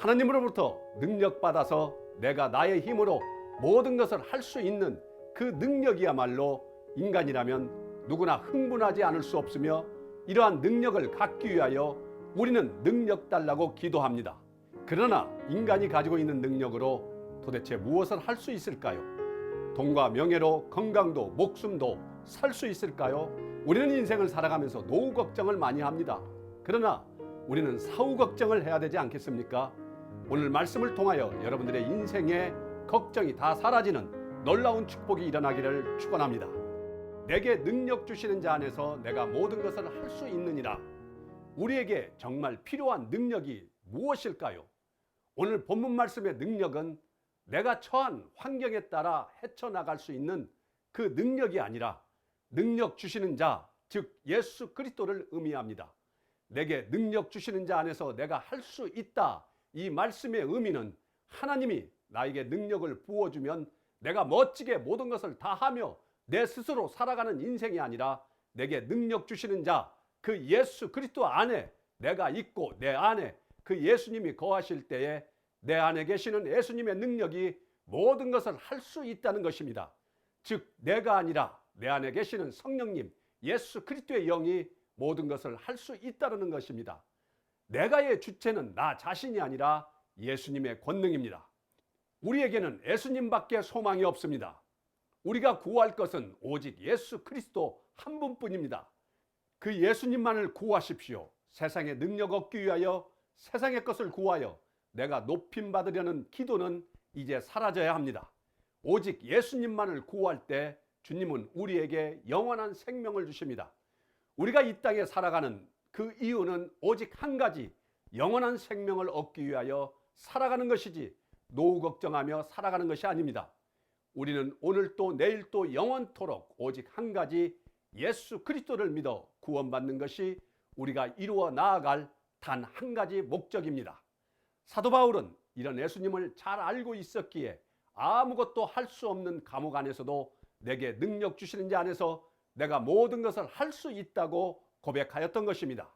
하나님으로부터 능력받아서 내가 나의 힘으로 모든 것을 할 수 있는 그 능력이야말로 인간이라면 누구나 흥분하지 않을 수 없으며 이러한 능력을 갖기 위하여 우리는 능력 달라고 기도합니다. 그러나 인간이 가지고 있는 능력으로 도대체 무엇을 할 수 있을까요? 돈과 명예로 건강도 목숨도 살 수 있을까요? 우리는 인생을 살아가면서 노후 걱정을 많이 합니다. 그러나 우리는 사후 걱정을 해야 되지 않겠습니까? 오늘 말씀을 통하여 여러분들의 인생의 걱정이 다 사라지는 놀라운 축복이 일어나기를 축원합니다. 내게 능력 주시는 자 안에서 내가 모든 것을 할 수 있느니라. 우리에게 정말 필요한 능력이 무엇일까요? 오늘 본문 말씀의 능력은 내가 처한 환경에 따라 헤쳐나갈 수 있는 그 능력이 아니라 능력 주시는 자, 즉 예수 그리스도를 의미합니다. 내게 능력 주시는 자 안에서 내가 할 수 있다. 이 말씀의 의미는 하나님이 나에게 능력을 부어주면 내가 멋지게 모든 것을 다 하며 내 스스로 살아가는 인생이 아니라 내게 능력 주시는 자, 그 예수 그리스도 안에 내가 있고 내 안에 그 예수님이 거하실 때에 내 안에 계시는 예수님의 능력이 모든 것을 할 수 있다는 것입니다. 즉 내가 아니라 내 안에 계시는 성령님 예수 그리스도의 영이 모든 것을 할 수 있다는 것입니다. 내가의 주체는 나 자신이 아니라 예수님의 권능입니다. 우리에게는 예수님밖에 소망이 없습니다. 우리가 구할 것은 오직 예수 그리스도 한 분뿐입니다. 그 예수님만을 구하십시오. 세상의 능력 얻기 위하여 세상의 것을 구하여 내가 높임 받으려는 기도는 이제 사라져야 합니다. 오직 예수님만을 구할 때 주님은 우리에게 영원한 생명을 주십니다. 우리가 이 땅에 살아가는 그 이유는 오직 한 가지 영원한 생명을 얻기 위하여 살아가는 것이지 노후 걱정하며 살아가는 것이 아닙니다. 우리는 오늘 또 내일 또 영원토록 오직 한 가지 예수 그리스도를 믿어 구원받는 것이 우리가 이루어 나아갈 단 한 가지 목적입니다. 사도 바울은 이런 예수님을 잘 알고 있었기에 아무것도 할 수 없는 감옥 안에서도 내게 능력 주시는 자 안에서 내가 모든 것을 할 수 있다고 고백하였던 것입니다.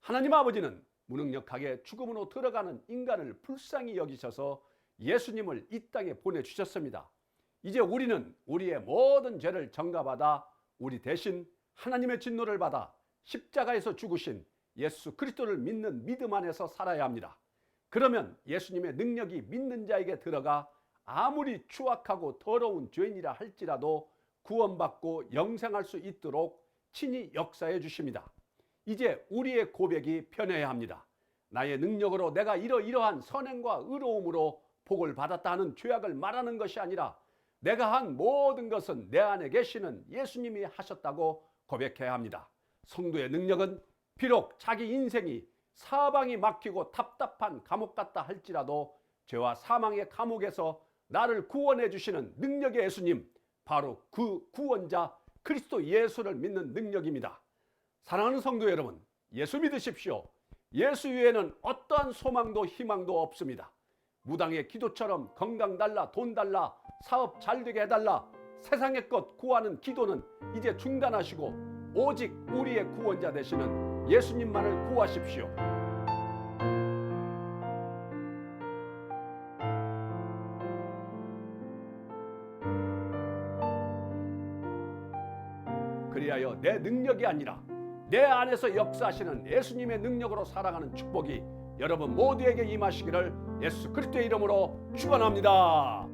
하나님 아버지는 무능력하게 죽음으로 들어가는 인간을 불쌍히 여기셔서 예수님을 이 땅에 보내주셨습니다. 이제 우리는 우리의 모든 죄를 정가받아 우리 대신 하나님의 진노를 받아 십자가에서 죽으신 예수 그리스도를 믿는 믿음 안에서 살아야 합니다. 그러면 예수님의 능력이 믿는 자에게 들어가 아무리 추악하고 더러운 죄인이라 할지라도 구원받고 영생할 수 있도록 친히 역사해 주십니다. 이제 우리의 고백이 편해야 합니다. 나의 능력으로 내가 이러이러한 선행과 의로움으로 복을 받았다 하는 죄악을 말하는 것이 아니라 내가 한 모든 것은 내 안에 계시는 예수님이 하셨다고 고백해야 합니다. 성도의 능력은 비록 자기 인생이 사방이 막히고 답답한 감옥 같다 할지라도 죄와 사망의 감옥에서 나를 구원해 주시는 능력의 예수님, 바로 그 구원자 그리스도 예수를 믿는 능력입니다. 사랑하는 성도 여러분, 예수 믿으십시오. 예수 외에는 어떠한 소망도 희망도 없습니다. 무당의 기도처럼 건강 달라, 돈 달라, 사업 잘 되게 해달라, 세상의 것 구하는 기도는 이제 중단하시고 오직 우리의 구원자 되시는 예수님만을 구하십시오. 그리하여 내 능력이 아니라 내 안에서 역사하시는 예수님의 능력으로 살아가는 축복이 여러분 모두에게 임하시기를 예수 그리스도의 이름으로 축원합니다.